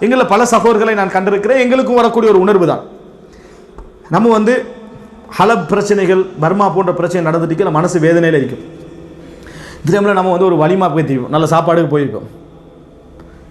எங்களில் பல சகோதரர்களை நான் கண்டிருக்கிறேன். எங்களுக்கும் வரக்கூடிய ஒரு உணர்வு தான். நம்ம வந்து ஹலப் பிரச்சனைகள் பர்மா போன்ற பிரச்சனை நடந்துட்டு மனசு வேதனையில் இருக்கும். இந்த டைமில் நம்ம வந்து ஒரு வலிமா போய் நல்ல சாப்பாடுக்கு போயிருக்கோம்.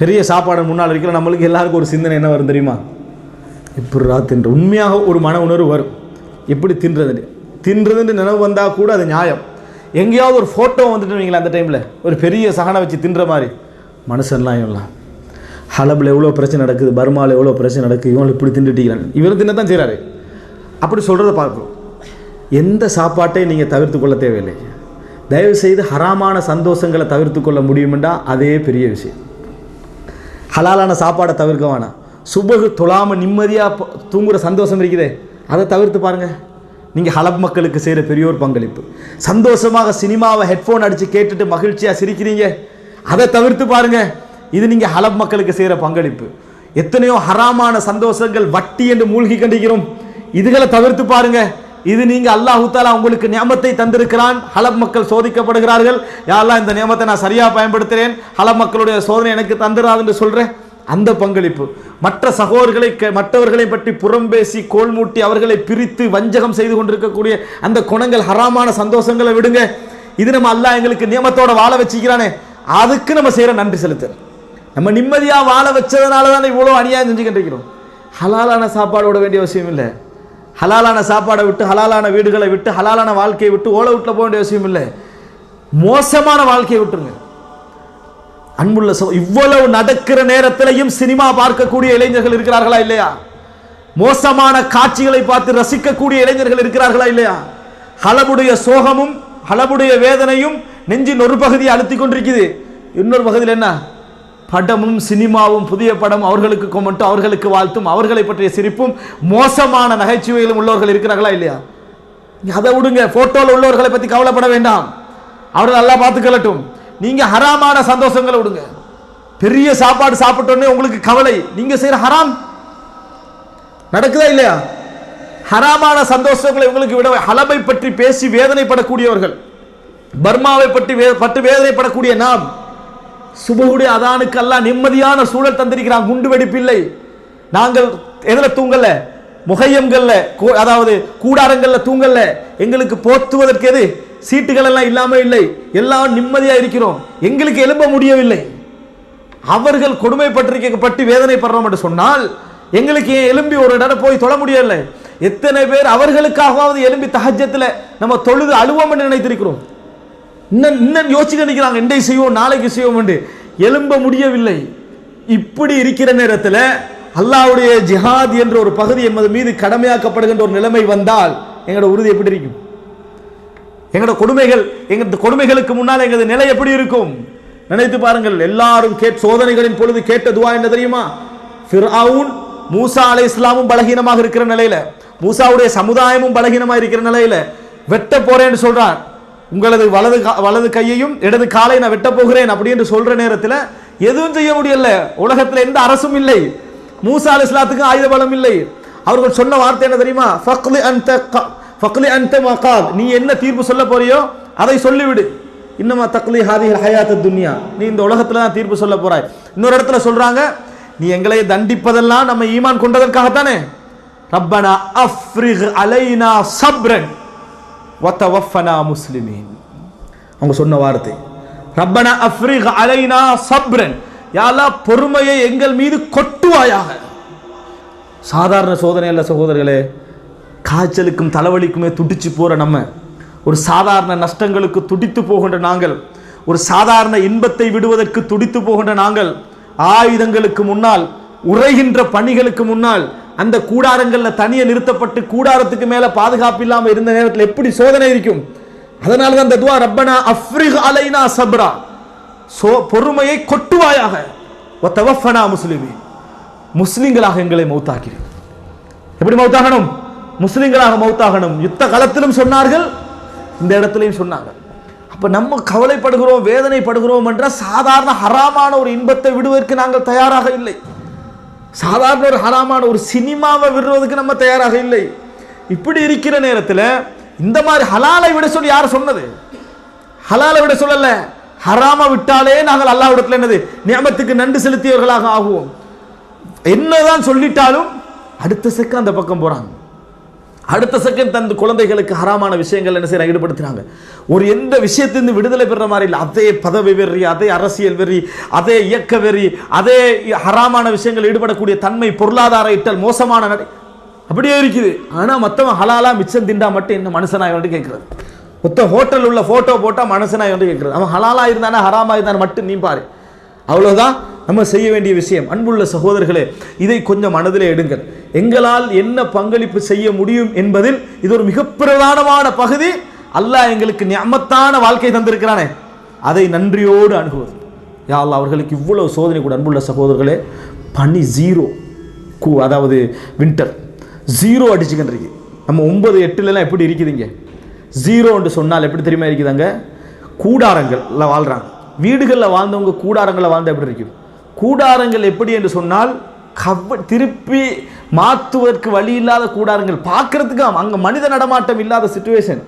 பெரிய சாப்பாடு முன்னால் இருக்கிற நம்மளுக்கு எல்லாருக்கும் ஒரு சிந்தனை என்ன வரும் தெரியுமா? எப்படிரா தின்ற உண்மையாக ஒரு மன உணர்வு வரும். எப்படி தின்றதுன்னு தின்றதுன்னு நினைவு வந்தால் கூட அது நியாயம். எங்கேயாவது ஒரு ஃபோட்டோ வந்துட்டு வைங்களேன் அந்த டைமில் ஒரு பெரிய சகனை வச்சு தின்ற மாதிரி. மனுஷன்லாம் எல்லாம் ஹலபில் எவ்வளோ பிரச்சனை நடக்குது பர்மாவில் எவ்வளோ பிரச்சனை நடக்குது இவங்களை இப்படி தின்னுட்டீங்கிறான் இவர் தின்ன தான் செய்கிறாரு அப்படி சொல்கிறத பார்க்கணும். எந்த சாப்பாட்டை நீங்கள் தவிர்த்து கொள்ள தேவையில்லை. தயவு செய்து ஹராமான சந்தோஷங்களை தவிர்த்து கொள்ள முடியுமெண்டா அதே பெரிய விஷயம். ஹலாலான சாப்பாடை தவிர்க்க வேணாம். சுபகு தொழாமல் நிம்மதியாக தூங்குகிற சந்தோஷம் இருக்குதே அதை தவிர்த்து பாருங்கள் நீங்கள் ஹலப் மக்களுக்கு செய்கிற பெரியோர் பங்களிப்பு. சந்தோஷமாக சினிமாவை ஹெட்ஃபோன் அடித்து கேட்டுட்டு மகிழ்ச்சியாக சிரிக்கிறீங்க. அதை தவிர்த்து பாருங்கள் இது நீங்கள் ஹலப் மக்களுக்கு செய்கிற பங்களிப்பு. எத்தனையோ ஹராமான சந்தோஷங்கள் வட்டி என்று மூழ்கி கண்டிக்கிறோம். இதுகளை தவிர்த்து பாருங்க. இது நீங்கள் அல்லாஹு தாலா உங்களுக்கு நியமத்தை தந்திருக்கிறான். ஹலப் மக்கள் சோதிக்கப்படுகிறார்கள். யாரெல்லாம் இந்த நியமத்தை நான் சரியாக பயன்படுத்துகிறேன் ஹலப் மக்களுடைய சோதனை எனக்கு தந்துடாது என்று அந்த பங்களிப்பு. மற்ற சகோதரர்களை க- மற்றவர்களை பற்றி புறம் பேசி கோல் மூட்டி அவர்களை பிரித்து வஞ்சகம் செய்து கொண்டிருக்கக்கூடிய அந்த குணங்கள் ஹராமான சந்தோஷங்களை விடுங்க. இது நம்ம அல்லாஹ் எங்களுக்கு நியமத்தோட வாழ வச்சுக்கிறானே. அதுக்கு நம்ம செய்கிற நன்றி செலுத்துறோம். நம்ம நிம்மதியாக வாழ வச்சதுனால தான் இவ்வளோ அநியாயம் செஞ்சுக்கிட்டு இருக்கிறோம் ஹலாலான சாப்பாடு விட வேண்டிய அவசியம் இல்லை. ஹலாலான சாப்பாடை விட்டு ஹலாலான வீடுகளை விட்டு ஹலாலான வாழ்க்கையை விட்டு ஓலை வீட்டில் போக வேண்டிய அவசியம் இல்லை. மோசமான வாழ்க்கையை விட்டுருங்க. அன்புள்ள சோ இவ்வளவு நடக்கிற நேரத்திலையும் சினிமா பார்க்கக்கூடிய இளைஞர்கள் இருக்கிறார்களா இல்லையா? மோசமான காட்சிகளை பார்த்து ரசிக்கக்கூடிய இளைஞர்கள் இருக்கிறார்களா இல்லையா? ஹலபுடைய சோகமும் ஹலபுடைய வேதனையும் நெஞ்சின் ஒரு பகுதியை அழுத்திக் கொண்டிருக்குது. இன்னொரு பகுதியில் என்ன? படமும் சினிமாவும் புதிய படம் அவர்களுக்கு கொமெண்ட்டும் அவர்களுக்கு வாழ்த்தும் அவர்களை பற்றிய சிரிப்பும் மோசமான நகைச்சுவைகளும் உள்ளவர்கள் இருக்கிறார்களா இல்லையா? அதை விடுங்க. ஃபோட்டோவில் உள்ளவர்களை பற்றி கவலைப்பட வேண்டாம். அவர்கள் நல்லா பார்த்துக்கலட்டும் நீங்கள் ஹராமான சந்தோஷங்களை விடுங்க. பெரிய சாப்பாடு சாப்பிட்டோன்னே உங்களுக்கு கவலை. நீங்கள் செய்கிற ஹராம். நடக்குதா இல்லையா? ஹராமான சந்தோஷங்களை உங்களுக்கு விட ஹலமை பற்றி பேசி வேதனைப்படக்கூடியவர்கள் பர்மாவை பற்றி வே- வேதனைப்படக்கூடிய நாம் சுபகுடைய அதானுக்கெல்லாம் நிம்மதியான சூழல் தந்திருக்கிறான். குண்டு வெடிப்பில்லை. நாங்கள் எதில் தூங்கல? முகையம்கள்ல கூ- அதாவது கூடாரங்கள்ல தூங்கல. எங்களுக்கு போத்துவதற்கு எது? சீட்டுகள் எல்லாம் இல்லாம இல்லை. எல்லாம் நிம்மதியா இருக்கிறோம். எங்களுக்கு எழும்ப முடியவில்லை. அவர்கள் கொடுமைப்பட்டிருக்கப்பட்டு வேதனைப்படுறோம் என்று சொன்னால் எங்களுக்கு எலும்பி ஒரு இடம் போய் தொழ முடியவில்லை? எத்தனை பேர் அவர்களுக்காகவாவது எலும்பி தகஜத்தில் நம்ம தொழுது அழுவோம் என்று நினைத்திருக்கிறோம். இன்னும் இன்னும் யோசிக்க நிற்கிறாங்க இன்றை செய்வோம் நாளைக்கு செய்வோம் என்று எழும்ப முடியவில்லை. இப்படி இருக்கிற நேரத்தில் அல்லாவுடைய ஜிஹாத் என்ற ஒரு பகுதி எமது மீது கடமையாக்கப்படுகின்ற ஒரு நிலைமை வந்தால் எங்களோட உறுதி எப்படி இருக்கும்? எங்களோட கொடுமைகள் எங்களது கொடுமைகளுக்கு முன்னால் எங்களது நிலை எப்படி இருக்கும்? நினைத்து பாருங்கள் எல்லாரும் கேட் சோதனைகளின் பொழுது கேட்ட துவா என்ன தெரியுமா? ஃபிர்அவுன் மூசா அலை இஸ்லாமும் பலகீனமாக இருக்கிற நிலையில மூசாவுடைய சமுதாயமும் பலகீனமாக இருக்கிற நிலையில வெட்ட போறேன்னு சொல்றார். உங்களது வலது வலது கையையும் இடது காலை நான் வெட்ட போகிறேன் அப்படி என்று சொல்ற நேரத்தில் எதுவும் செய்ய முடியல. உலகத்தில் எந்த அரசும் இல்லை. மூசா அலி இஸ்லாத்துக்கு ஆயுத பலம் இல்லை. அவர்கள் சொன்ன வார்த்தை என்ன தெரியுமா? ஃபக்லி அன்த க- ஃபக்லி அன்த மகாத். நீ என்ன தீர்ப்பு சொல்ல போறியோ அதை சொல்லிவிடு. இன்னமா தக்லி ஹாதி ஹயாத்து துன்யா நீ இந்த உலகத்தில் தான் தீர்ப்பு சொல்ல போறாய். இன்னொரு இடத்துல சொல்றாங்க நீ எங்களை தண்டிப்பதெல்லாம் நம்ம ஈமான் கொண்டதற்காகத்தானே? ரப்பனா அஃப்ரிஹ் அலைனா சப்ரன். வத்தவஃபனா முஸ்லிமீன். அவங்க சொன்ன வார்த்தை. ரப்பனா அஃப்ரிக் அலைனா சப்ரன். யாலா பொறுமையை எங்கள் மீது கொட்டுவாயாக. சாதாரண சோதனை அல்ல சகோதரர்களே காய்ச்சலுக்கும் தலைவலிக்குமே துடிச்சு போகிற நம்ம ஒரு சாதாரண நஷ்டங்களுக்கு துடித்து போகின்ற நாங்கள் ஒரு சாதாரண இன்பத்தை விடுவதற்கு துடித்து போகின்ற நாங்கள் ஆயுதங்களுக்கு முன்னால் உரைகின்ற பணிகளுக்கு முன்னால் அந்த கூடாரங்களில் தனியே நிறுத்தப்பட்டு கூடாரத்துக்கு மேலே பாதுகாப்பு இல்லாமல் இருந்த நேரத்தில் எப்படி சோதனை இருக்கும்? அதனால தான் அந்த துவா ரப்பனா அஃப்ரிக் அலைனா சப்ரா. சோ பொறுமையை கொட்டுவாயாக. ஒத்தவஃபனா முஸ்லிமீன் முஸ்லிம்களாக எங்களை மௌத்தாக்கிறேன் எப்படி மௌத்தாகணும்? முஸ்லிம்களாக மௌத்தாகணும். யுத்த காலத்திலும் சொன்னார்கள் இந்த இடத்துலையும் சொன்னாங்க. அப்போ நம்ம கவலைப்படுகிறோம் வேதனைப்படுகிறோம் என்ற சாதாரண ஹராமான ஒரு இன்பத்தை விடுவதற்கு நாங்கள் தயாராக இல்லை. சாதாரண ஒரு ஹராமான ஒரு சினிமாவை விடுறதுக்கு நம்ம தயாராக இல்லை. இப்படி இருக்கிற நேரத்தில் இந்த மாதிரி ஹலாலை விட சொல்லி யார் சொன்னது? ஹலாலை விட சொல்லல. ஹராம விட்டாலே நாங்கள் அல்லாவிடத்தில் என்னது? நியமத்துக்கு நன்றி செலுத்தியவர்களாக ஆகுவோம். என்னதான் சொல்லிட்டாலும் அடுத்த செக்க அந்த பக்கம் போறாங்க. அடுத்த செகண்ட் தன் குழந்தைகளுக்கு ஹராமான விஷயங்கள் என்ன செய்ய ஈடுபடுத்துறாங்க. ஒரு எந்த விஷயத்திலிருந்து விடுதலை பெற மாதிரி இல்லை. அதே பதவி வெறி அதே அரசியல் வெறி அதே இயக்க வெறி அதே ஹராமான விஷயங்கள் ஈடுபடக்கூடிய தன்மை பொருளாதார இட்டல் மோசமான நடை. அப்படியே இருக்குது. ஆனால் மத்தவன் ஹலாலா மிச்சம் திண்டா மட்டும் என்ன மனுஷனாய் வந்து கேட்குறது? மொத்த ஹோட்டல் உள்ள போட்டோ போட்டால் மனுஷனாய் வந்து கேட்குறது. அவன் ஹலாலா இருந்தானே ஹராமா இருந்தானே மட்டும் நீ பாரு. அவ்வளோதான் நம்ம செய்ய வேண்டிய விஷயம். அன்புள்ள சகோதரர்களே இதை கொஞ்சம் மனதிலே எடுங்கள். எங்களால் என்ன பங்களிப்பு செய்ய முடியும் என்பதில் இது ஒரு மிக பிரதானமான பகுதி. அல்லாஹ் எங்களுக்கு நியமத்தான வாழ்க்கை தந்திருக்கிறானே. அதை நன்றியோடு அணுகுவது. யாழ் அவர்களுக்கு இவ்வளவு சோதனை கூட அன்புள்ள சகோதரர்களே பனி ஜீரோ கூ அதாவது வின்டர் ஜீரோ அடிச்சுக்கின்றிருக்கு. நம்ம ஒன்பது எட்டுலலாம் எப்படி இருக்குதுங்க? ஜீரோன்னு சொன்னால் எப்படி தெரியுமா இருக்குதாங்க? கூடாரங்களில் வாழ்கிறாங்க வீடுகளில் வாழ்ந்தவங்க கூடாரங்களில் வாழ்ந்த எப்படி இருக்கும்? கூடாரங்கள் எப்படி என்று சொன்னால் கவ திருப்பி மாற்றுவதற்கு வழி இல்லாத கூடாரங்கள். பார்க்கறதுக்கு அங்கே மனித நடமாட்டம் இல்லாத சுச்சுவேஷன்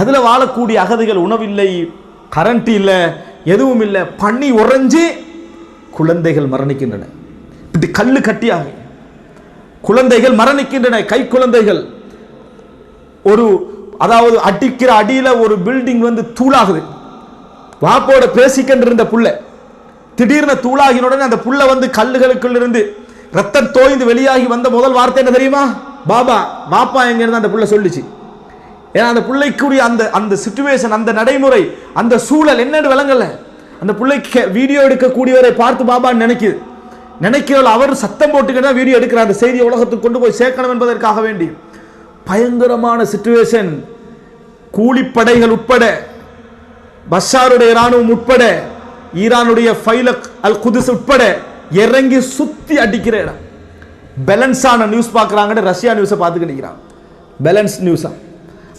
அதில் வாழக்கூடிய அகதிகள் உணவில்லை கரண்ட் இல்லை எதுவும் இல்லை. பனி உறைஞ்சி குழந்தைகள் மரணிக்கின்றன. இப்படி கல் கட்டியாக குழந்தைகள் மரணிக்கின்றன கை குழந்தைகள். ஒரு அதாவது அடிக்கிற அடியில் ஒரு பில்டிங் வந்து தூளாகுது. வாப்போட பேசிக்கிட்டு இருந்த புள்ள திடீர்னு தூளாகின உடனே அந்த புள்ள வந்து கல்லுகளுக்குள்ளிருந்து ரத்தம் தோய்ந்து வெளியாகி வந்த முதல் வார்த்தை என்ன தெரியுமா? பாபா பாப்பா எங்க இருந்து அந்த புள்ள சொல்லுச்சு? ஏன்னா அந்த பிள்ளைக்குரிய அந்த அந்த சுச்சுவேஷன் அந்த நடைமுறை அந்த சூழல் என்னன்னு விளங்கல. அந்த பிள்ளைக்கு வீடியோ எடுக்கக்கூடியவரை பார்த்து பாபான்னு நினைக்குது. நினைக்கிறவள் அவர் சத்தம் போட்டுக்கிட்டு தான் வீடியோ எடுக்கிறார். அந்த செய்தியை உலகத்துக்கு கொண்டு போய் சேர்க்கணும் என்பதற்காக வேண்டி. பயங்கரமான சுச்சுவேஷன் கூலிப்படைகள் உட்பட பஷாருடைய இராணுவம் உட்பட ஈரானுடைய ஃபைலக் அல் குதுஸ் உட்பட இறங்கி சுத்தி அடிக்கிற இடம். பேலன்ஸான நியூஸ் பார்க்குறாங்கன்னு ரஷ்யா நியூஸை பார்த்துக்கிட்டு நிற்கிறான் பேலன்ஸ் நியூஸா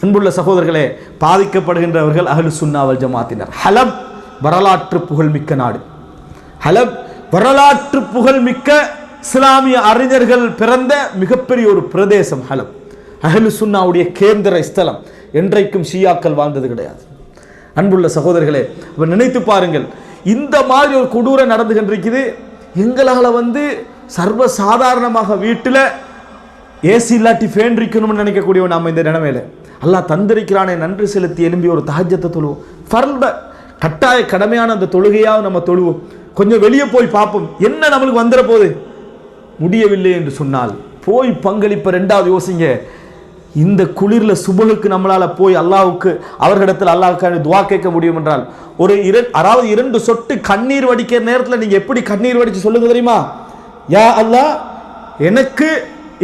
அன்புள்ள சகோதரர்களே பாதிக்கப்படுகின்றவர்கள் அகலு சுன்னாவல் ஜமாத்தினர். ஹலப் வரலாற்று புகழ்மிக்க நாடு. ஹலப் வரலாற்று புகழ்மிக்க இஸ்லாமிய அறிஞர்கள் பிறந்த மிகப்பெரிய ஒரு பிரதேசம் ஹலப். அஹ்லு சுன்னாவுடைய கேந்திர ஸ்தலம். என்றைக்கும் ஷியாக்கள் வாழ்ந்தது கிடையாது. அன்புள்ள சகோதரர்களே நினைத்து பாருங்கள் இந்த மாதிரி ஒரு கொடூரம் நடந்து கொண்டிருக்குது எங்களால் வந்து சர்வ சாதாரணமாக வீட்டில் ஏசி இல்லாட்டி ஃபேன் இருக்கணும்னு நினைக்கக்கூடியவன் நாம் இந்த நிலைமையில். அல்லாஹ் தந்திருக்கிறானே நன்றி செலுத்தி எழும்பி ஒரு தாஜத்தை தொழுவோம். ஃபர்ப கட்டாய கடமையான அந்த தொழுகையாக நம்ம தொழுவோம். கொஞ்சம் வெளியே போய் பார்ப்போம். என்ன நம்மளுக்கு வந்துட போகுது? முடியவில்லை என்று சொன்னால். போய் பங்களிப்ப ரெண்டாவது யோசிங்க. இந்த குளிரில் சுபகுக்கு நம்மளால் போய் அல்லாவுக்கு அவர்களிடத்தில் அல்லாவுக்கான துவா கேட்க முடியும் என்றால் ஒரு இர அதாவது இரண்டு சொட்டு கண்ணீர் வடிக்கிற நேரத்தில் நீங்கள் எப்படி கண்ணீர் வடித்து சொல்லுங்க தெரியுமா? யா அல்லாஹ் எனக்கு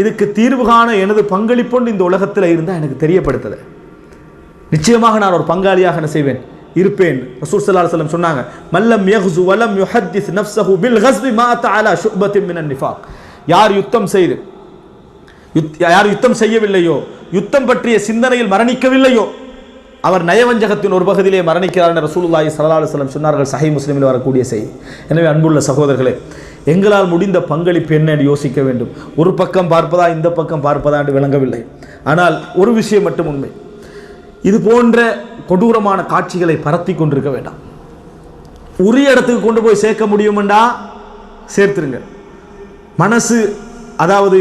இதுக்கு தீர்வு காண எனது பங்களிப்புன்னு இந்த உலகத்தில் இருந்தால் எனக்கு தெரியப்படுத்துது நிச்சயமாக நான் ஒரு பங்காளியாக என்ன செய்வேன்? இருப்பேன். ரசூல் சல்லா அலைஹி சொன்னாங்க மல்லம் யஹ்சு வலம் யுஹத்திஸ் நஃப்ஸஹு பில் கஸ்பி மா தஆலா ஷுபத்தின் மினன் நிஃபாக். யார் யுத்தம் செய்து யார் யுத்தம் செய்யவில்லையோ யுத்தம் பற்றிய சிந்தனையில் மரணிக்கவில்லையோ அவர் நயவஞ்சகத்தின் ஒரு பகுதியிலே மரணிக்கிறார் என்று ரசூலுல்லாஹி சல்லா அலுவலம் சொன்னார்கள். சஹீஹ் முஸ்லீமில் வரக்கூடிய செய்தி. எனவே அன்புள்ள சகோதரர்களே எங்களால் முடிந்த பங்களிப்பு என்ன என்று யோசிக்க வேண்டும். ஒரு பக்கம் பார்ப்பதா இந்த பக்கம் பார்ப்பதா என்று விளங்கவில்லை. ஆனால் ஒரு விஷயம் மட்டும் உண்மை. இது போன்ற கொடூரமான காட்சிகளை பரத்தி கொண்டிருக்க வேண்டாம். உரிய இடத்துக்கு கொண்டு போய் சேர்க்க முடியுமெண்டா? சேர்த்துருங்க. மனசு அதாவது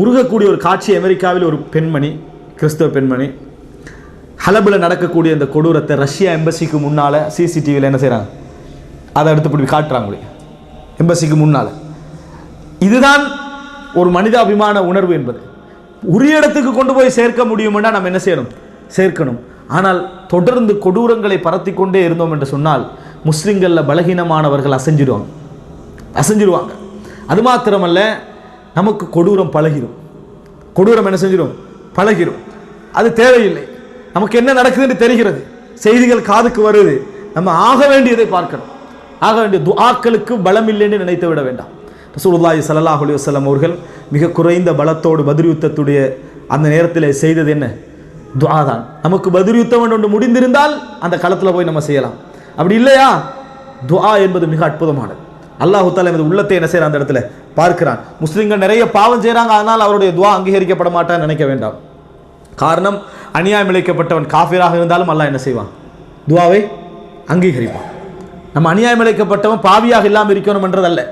உருகக்கூடிய ஒரு காட்சி அமெரிக்காவில் ஒரு பெண்மணி கிறிஸ்தவ பெண்மணி ஹலபில் நடக்கக்கூடிய இந்த கொடூரத்தை ரஷ்யா எம்பசிக்கு முன்னால் சிசிடிவியில் என்ன செய்கிறாங்க அதை எடுத்து இப்படி காட்டுறாங்க எம்பசிக்கு முன்னால். இதுதான் ஒரு மனிதாபிமான உணர்வு என்பது. உரிய இடத்துக்கு கொண்டு போய் சேர்க்க முடியுமென்னா நம்ம என்ன செய்யணும்? சேர்க்கணும். ஆனால் தொடர்ந்து கொடூரங்களை பரத்தி கொண்டே இருந்தோம் என்று சொன்னால் முஸ்லிம்களில் பலகீனமானவர்கள் அசைஞ்சிடுவாங்க. அசைஞ்சிடுவாங்க அது மாத்திரமல்ல நமக்கு கொடூரம் பழகிடும் கொடூரம் என்ன செஞ்சிடும் பழகிடும் அது தேவையில்லை. நமக்கு என்ன நடக்குதுன்னு தெரிகிறது. செய்திகள் காதுக்கு வருது. நம்ம ஆக வேண்டியதை பார்க்கணும். ஆக வேண்டிய துஆக்களுக்கு பலம் இல்லைன்னு நினைத்து விட வேண்டாம். ரசூலுல்லாஹி ஸல்லல்லாஹு அலைஹி வஸல்லம் அவர்கள் மிக குறைந்த பலத்தோடு பதில் யுத்தத்துடைய அந்த நேரத்தில் செய்தது என்ன? துஆ தான். நமக்கு பதிரியுத்தம் ஒன்று முடிந்திருந்தால் அந்த களத்தில் போய் நம்ம செய்யலாம். அப்படி இல்லையா? துஆ என்பது மிக அற்புதமானது. அல்லாஹு தாலா எனது உள்ளத்தை என்ன செய்யற அந்த இடத்துல? பார்க்கிறான். முஸ்லிம்கள் நிறைய பாவம் செய்கிறாங்க அதனால் அவருடைய துவா அங்கீகரிக்கப்பட மாட்டான்னு நினைக்க வேண்டாம். காரணம் அநியாயம் இழைக்கப்பட்டவன் காஃபிராக இருந்தாலும் அல்லாஹ் என்ன செய்வான்? துவாவை அங்கீகரிப்பான். நம்ம அநியாயம் இழைக்கப்பட்டவன் பாவியாக இல்லாமல் இருக்கணும்ன்றதல்ல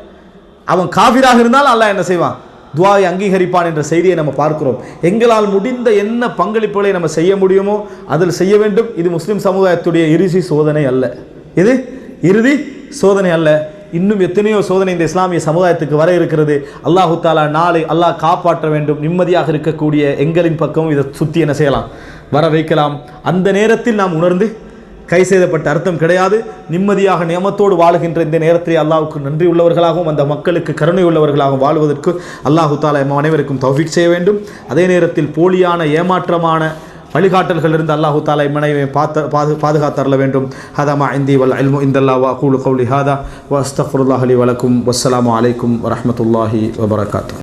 அவன் காஃபிராக இருந்தாலும் அல்லாஹ் என்ன செய்வான்? துவாவை அங்கீகரிப்பான் என்ற செய்தியை நம்ம பார்க்கிறோம். எங்களால் முடிந்த என்ன பங்களிப்புகளை நம்ம செய்ய முடியுமோ அதில் செய்ய வேண்டும். இது முஸ்லிம் சமுதாயத்துடைய இறுதி சோதனை அல்ல. இது இறுதி சோதனை அல்ல. இன்னும் எத்தனையோ சோதனை இந்த இஸ்லாமிய சமுதாயத்துக்கு வர இருக்கிறது. அல்லாஹு தாலா நாளை அல்லாஹ் காப்பாற்ற வேண்டும். நிம்மதியாக இருக்கக்கூடிய எங்களின் பக்கமும் இதை சுற்றி என்ன செய்யலாம்? வர வைக்கலாம். அந்த நேரத்தில் நாம் உணர்ந்து கை செய்தப்பட்ட அர்த்தம் கிடையாது. நிம்மதியாக நியமத்தோடு வாழுகின்ற இந்த நேரத்தில் அல்லாவுக்கு நன்றி உள்ளவர்களாகவும் அந்த மக்களுக்கு கருணை உள்ளவர்களாகவும் வாழ்வதற்கு அல்லாஹு தாலா எம் அனைவருக்கும் தௌஃபிக் செய்ய வேண்டும். அதே நேரத்தில் போலியான ஏமாற்றமான வழிகாட்டல்கள் இருந்து அல்லாஹு தாலா இம்மனைவை பார்த்து பாது பாதுகாத்தரல வேண்டும். ஹதாமா இந்தி வல் அல்மு இந்தல்லா வா கூலு கவுலி ஹாதா. வஸ்தஃபுல்லாஹலி அலி வலக்கும் வஸ்ஸலாமு அலைக்கும் வரமத்துல்லாஹி வபரகாத்து